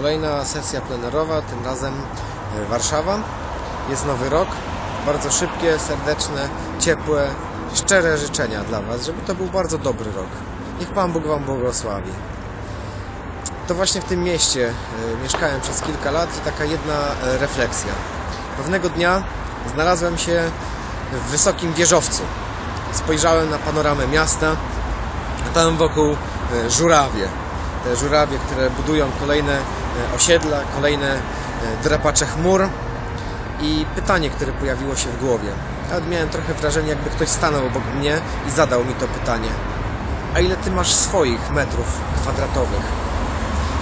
Kolejna sesja plenerowa, tym razem e, Warszawa. Jest nowy rok. Bardzo szybkie, serdeczne, ciepłe, szczere życzenia dla Was, żeby to był bardzo dobry rok. Niech Pan Bóg Wam błogosławi. To właśnie w tym mieście e, mieszkałem przez kilka lat i taka jedna e, refleksja. Pewnego dnia znalazłem się w wysokim wieżowcu. Spojrzałem na panoramę miasta, a tam wokół żurawie. Te żurawie, które budują kolejne osiedla, kolejne e, drapacze chmur. I pytanie, które pojawiło się w głowie. Nawet miałem trochę wrażenie, jakby ktoś stanął obok mnie i zadał mi to pytanie. A ile ty masz swoich metrów kwadratowych?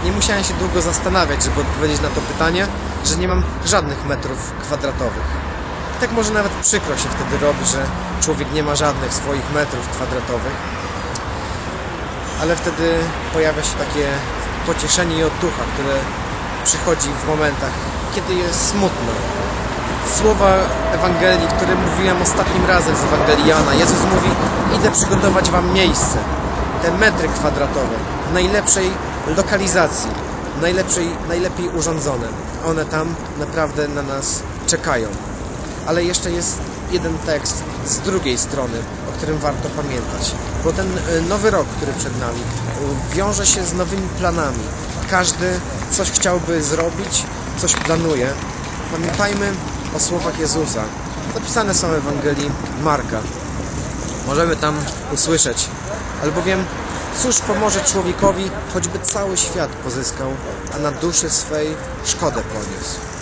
Nie musiałem się długo zastanawiać, żeby odpowiedzieć na to pytanie, że nie mam żadnych metrów kwadratowych. Tak może nawet przykro się wtedy robi, że człowiek nie ma żadnych swoich metrów kwadratowych. Ale wtedy pojawia się takie pocieszenie i otucha, które przychodzi w momentach, kiedy jest smutno. Słowa Ewangelii, które mówiłem ostatnim razem z Ewangelii Jana. Jezus mówi, idę przygotować wam miejsce. Te metry kwadratowe w najlepszej lokalizacji, najlepszej, najlepiej urządzone. One tam naprawdę na nas czekają. Ale jeszcze jest jeden tekst z drugiej strony, o którym warto pamiętać. Bo ten y, nowy rok, który przed nami, y, wiąże się z nowymi planami. Każdy coś chciałby zrobić, coś planuje. Pamiętajmy o słowach Jezusa. Zapisane są w Ewangelii Marka. Możemy tam usłyszeć. Albowiem cóż pomoże człowiekowi, choćby cały świat pozyskał, a na duszy swej szkodę poniósł.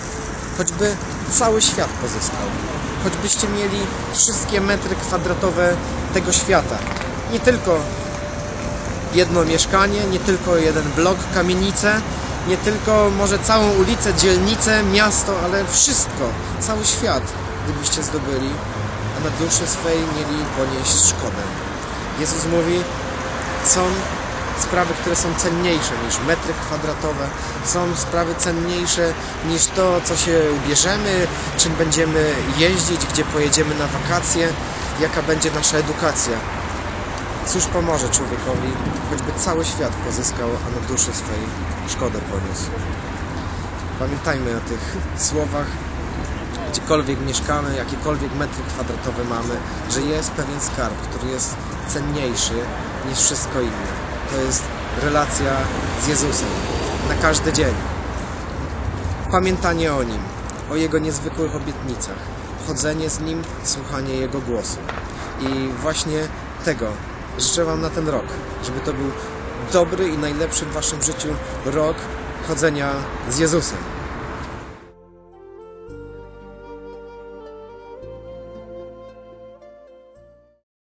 Choćby cały świat pozyskał. Choćbyście mieli wszystkie metry kwadratowe tego świata. Nie tylko jedno mieszkanie, nie tylko jeden blok, kamienicę, nie tylko może całą ulicę, dzielnicę, miasto, ale wszystko, cały świat, gdybyście zdobyli, a na duszy swej mieli ponieść szkodę. Jezus mówi, są sprawy, które są cenniejsze niż metry kwadratowe, są sprawy cenniejsze niż to, co się ubierzemy, czym będziemy jeździć, gdzie pojedziemy na wakacje, jaka będzie nasza edukacja. Cóż pomoże człowiekowi, choćby cały świat pozyskał, a na duszy swej szkodę poniósł. Pamiętajmy o tych słowach, gdziekolwiek mieszkamy, jakiekolwiek metry kwadratowe mamy, że jest pewien skarb, który jest cenniejszy niż wszystko inne. To jest relacja z Jezusem na każdy dzień. Pamiętanie o Nim, o Jego niezwykłych obietnicach, chodzenie z Nim, słuchanie Jego głosu. I właśnie tego życzę Wam na ten rok, żeby to był dobry i najlepszy w Waszym życiu rok chodzenia z Jezusem.